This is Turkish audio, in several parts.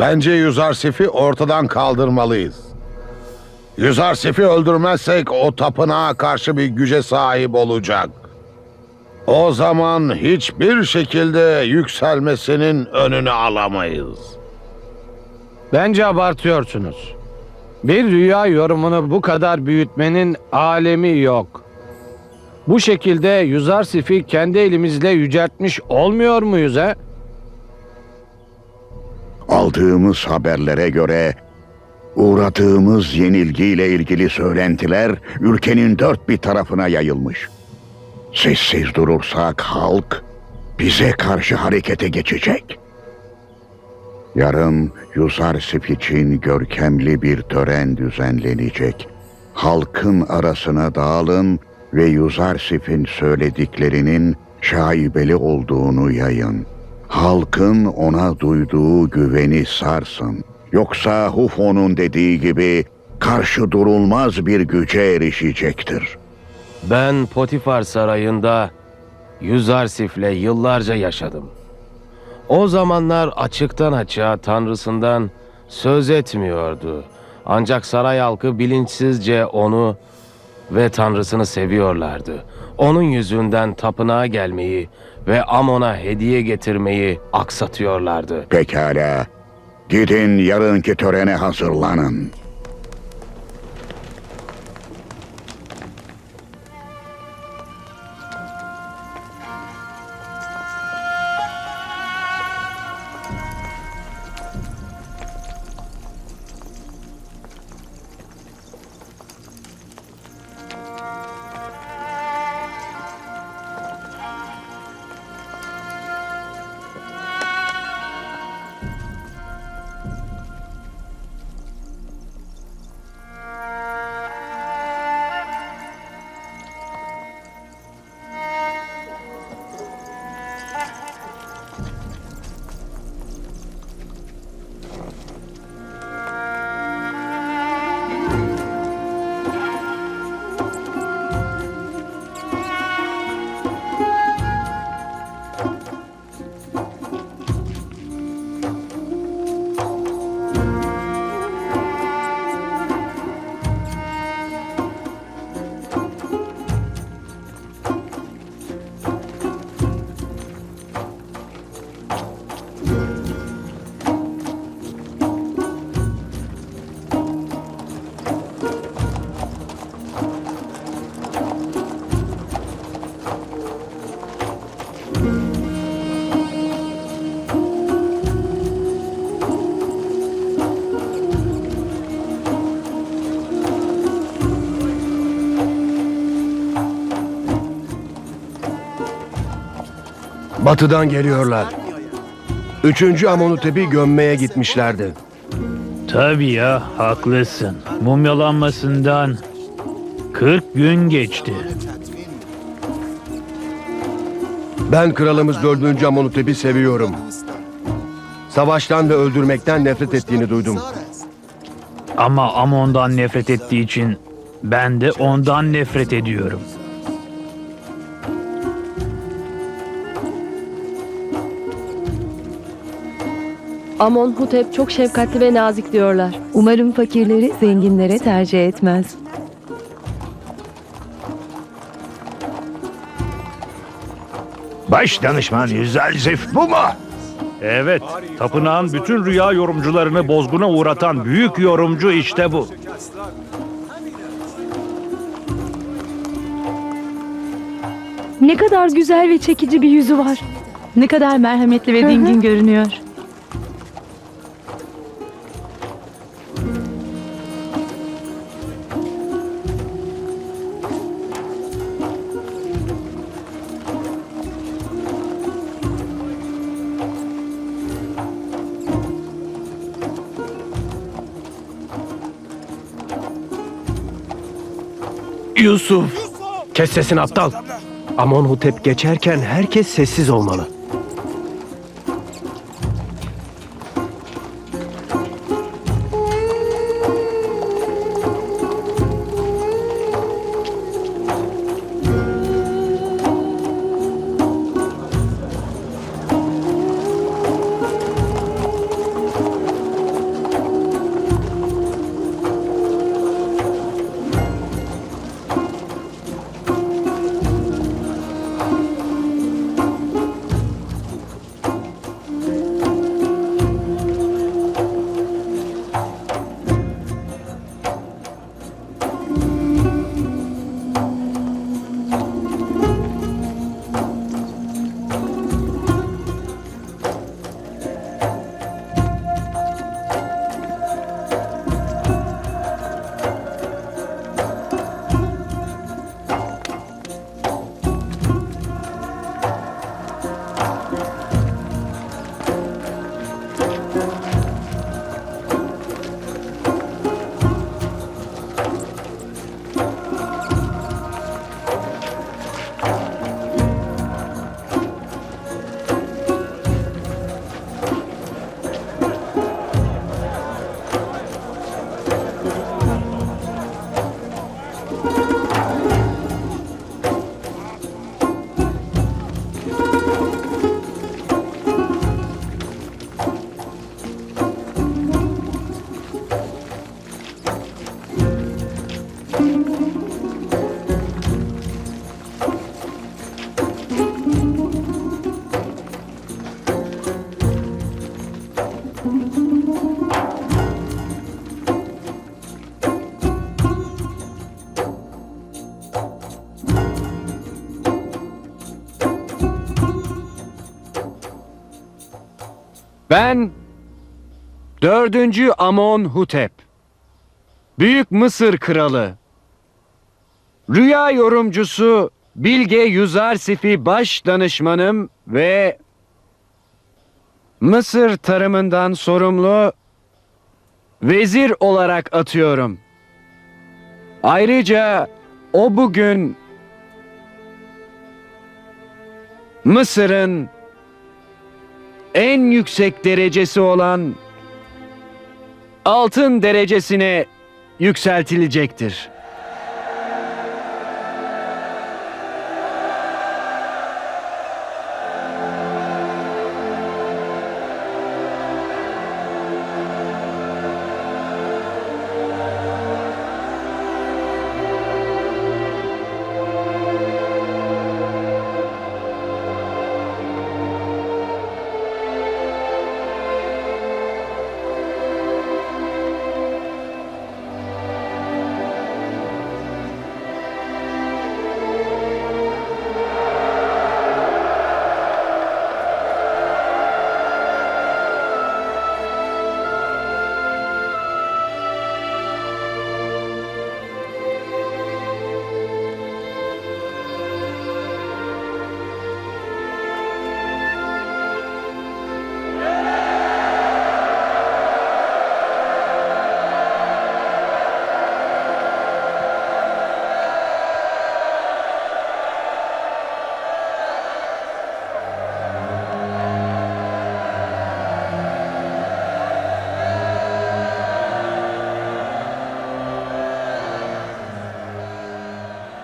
Bence Yüzarsif'i ortadan kaldırmalıyız. Yüzarsif'i öldürmezsek o tapınağa karşı bir güce sahip olacak. O zaman hiçbir şekilde yükselmesinin önünü alamayız. Bence abartıyorsunuz. Bir rüya yorumunu bu kadar büyütmenin alemi yok. Bu şekilde Yuzarsif'i kendi elimizle yüceltmiş olmuyor muyuz he? Aldığımız haberlere göre uğradığımız yenilgiyle ilgili söylentiler ülkenin dört bir tarafına yayılmış. Sessiz durursak halk bize karşı harekete geçecek. Yarın Yuzarsif için görkemli bir tören düzenlenecek. Halkın arasına dağılın ve Yuzarsif'in söylediklerinin şaibeli olduğunu yayın. Halkın ona duyduğu güveni sarsın. Yoksa Hufo'nun dediği gibi karşı durulmaz bir güce erişecektir. Ben Potifar sarayında Yüzarsif'le yıllarca yaşadım. O zamanlar açıktan açığa tanrısından söz etmiyordu. Ancak saray halkı bilinçsizce onu ve tanrısını seviyorlardı. Onun yüzünden tapınağa gelmeyi ve Amon'a hediye getirmeyi aksatıyorlardı. Pekala. Gidin yarınki törene hazırlanın. Batıdan geliyorlar. Üçüncü Amonutep'i gömmeye gitmişlerdi. Tabii ya, haklısın. Mumyalanmasından 40 gün geçti. Ben kralımız dördüncü Amonutep'i seviyorum. Savaştan ve öldürmekten nefret ettiğini duydum. Ama Amon'dan nefret ettiği için ben de ondan nefret ediyorum. Amonhotep çok şefkatli ve nazik diyorlar. Umarım fakirleri zenginlere tercih etmez. Baş danışman Yüzelzif bu mu? Evet, tapınağın bütün rüya yorumcularını bozguna uğratan büyük yorumcu işte bu. Ne kadar güzel ve çekici bir yüzü var. Ne kadar merhametli ve dingin görünüyor. Yusuf! Kes sesini aptal. Amonhotep geçerken herkes sessiz olmalı. Ben dördüncü Amon Hutep. Büyük Mısır Kralı. Rüya yorumcusu Bilge Yüzarsif'i baş danışmanım ve Mısır tarımından sorumlu vezir olarak atıyorum. Ayrıca o bugün Mısır'ın en yüksek derecesi olan altın derecesine yükseltilecektir.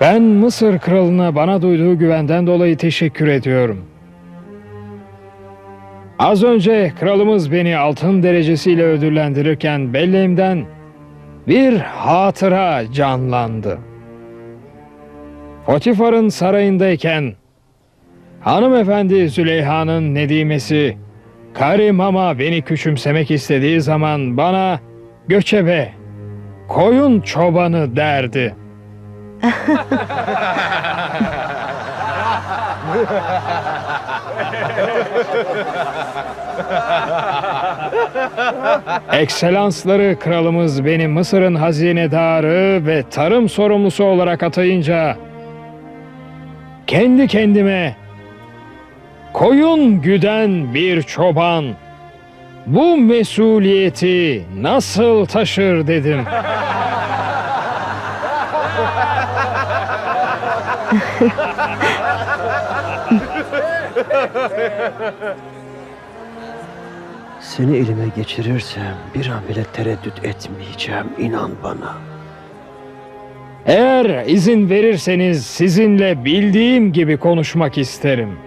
Ben Mısır kralına bana duyduğu güvenden dolayı teşekkür ediyorum. Az önce kralımız beni altın derecesiyle ödüllendirirken belleğimden bir hatıra canlandı. Potifar'ın sarayındayken hanımefendi Züleyha'nın nedimesi Karim ama beni küçümsemek istediği zaman bana göçebe, koyun çobanı derdi. Ekselansları kralımız beni Mısır'ın hazinedarı ve tarım sorumlusu olarak atayınca kendi kendime koyun güden bir çoban bu mesuliyeti nasıl taşır dedim. Seni elime geçirirsem bir an bile tereddüt etmeyeceğim inan bana. Eğer izin verirseniz sizinle bildiğim gibi konuşmak isterim.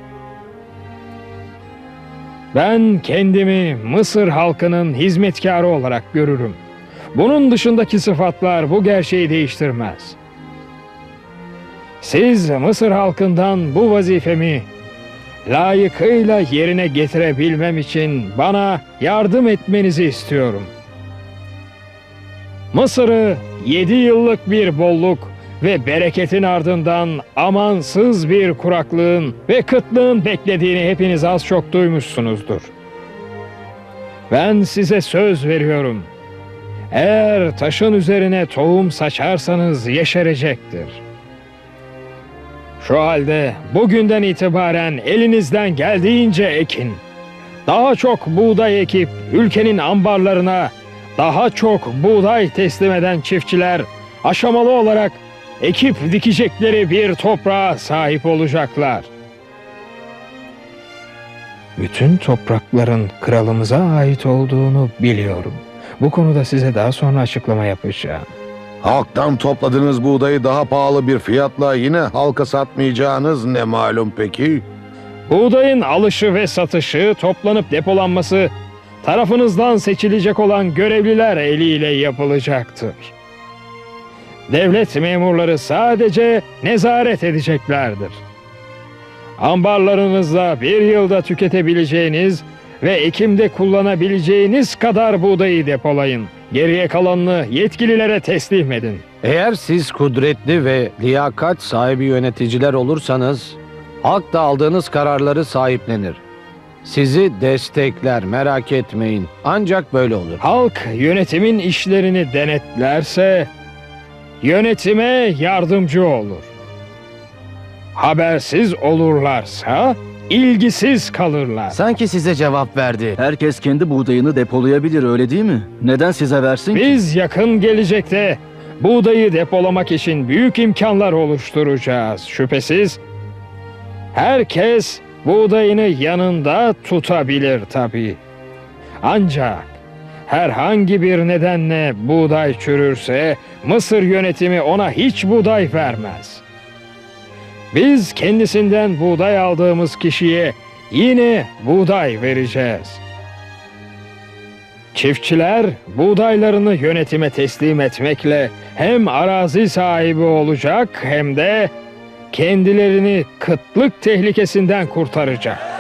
Ben kendimi Mısır halkının hizmetkarı olarak görürüm. Bunun dışındaki sıfatlar bu gerçeği değiştirmez. Siz Mısır halkından bu vazifemi layıkıyla yerine getirebilmem için bana yardım etmenizi istiyorum. Mısır'ı yedi yıllık bir bolluk ve bereketin ardından amansız bir kuraklığın ve kıtlığın beklediğini hepiniz az çok duymuşsunuzdur. Ben size söz veriyorum. Eğer taşın üzerine tohum saçarsanız yeşerecektir. Şu halde bugünden itibaren elinizden geldiğince ekin. Daha çok buğday ekip ülkenin ambarlarına daha çok buğday teslim eden çiftçiler aşamalı olarak ekip dikecekleri bir toprağa sahip olacaklar. Bütün toprakların kralımıza ait olduğunu biliyorum. Bu konuda size daha sonra açıklama yapacağım. Halktan topladığınız buğdayı daha pahalı bir fiyatla yine halka satmayacağınız ne malum peki? Buğdayın alışı ve satışı, toplanıp depolanması tarafınızdan seçilecek olan görevliler eliyle yapılacaktır. Devlet memurları sadece nezaret edeceklerdir. Ambarlarınızda bir yılda tüketebileceğiniz ve ekimde kullanabileceğiniz kadar buğdayı depolayın. Geriye kalanını yetkililere teslim edin. Eğer siz kudretli ve liyakat sahibi yöneticiler olursanız halk da aldığınız kararları sahiplenir. Sizi destekler merak etmeyin. Ancak böyle olur. Halk yönetimin işlerini denetlerse yönetime yardımcı olur. Habersiz olurlarsa ilgisiz kalırlar. Sanki size cevap verdi. Herkes kendi buğdayını depolayabilir öyle değil mi? Neden size versin ki? Biz yakın gelecekte buğdayı depolamak için büyük imkanlar oluşturacağız. Şüphesiz herkes buğdayını yanında tutabilir tabii. Ancak herhangi bir nedenle buğday çürürse Mısır yönetimi ona hiç buğday vermez. Biz kendisinden buğday aldığımız kişiye yine buğday vereceğiz. Çiftçiler buğdaylarını yönetime teslim etmekle hem arazi sahibi olacak hem de kendilerini kıtlık tehlikesinden kurtaracak.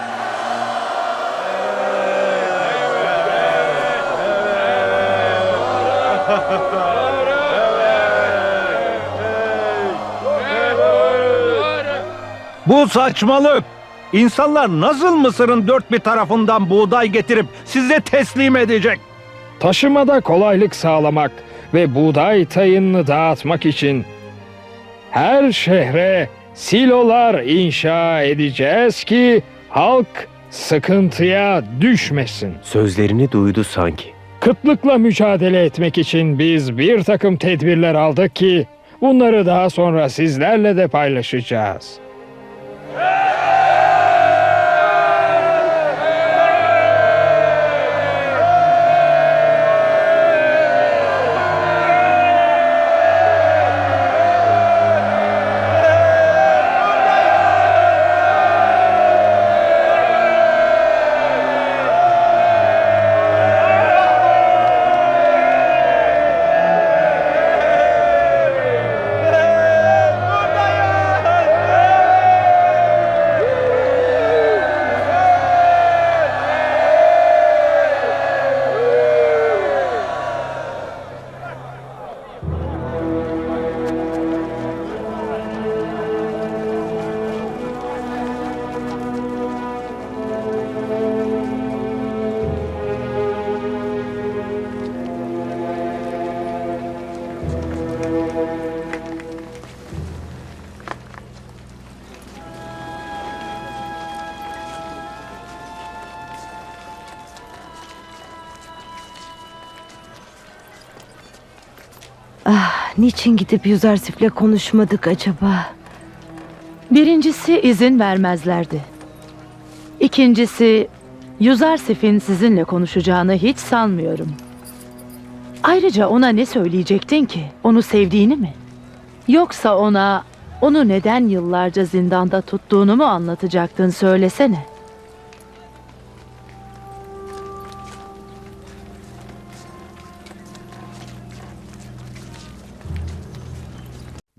Bu saçmalık. İnsanlar nasıl Mısır'ın dört bir tarafından buğday getirip size teslim edecek? Taşımada kolaylık sağlamak ve buğday tayınını dağıtmak için her şehre silolar inşa edeceğiz ki halk sıkıntıya düşmesin. Sözlerini duydu sanki. Kıtlıkla mücadele etmek için biz bir takım tedbirler aldık ki bunları daha sonra sizlerle de paylaşacağız. Niçin gidip Yüzarsif'le konuşmadık acaba? Birincisi izin vermezlerdi. İkincisi Yüzarsif'in sizinle konuşacağını hiç sanmıyorum. Ayrıca ona ne söyleyecektin ki? Onu sevdiğini mi? Yoksa ona onu neden yıllarca zindanda tuttuğunu mu anlatacaktın söylesene.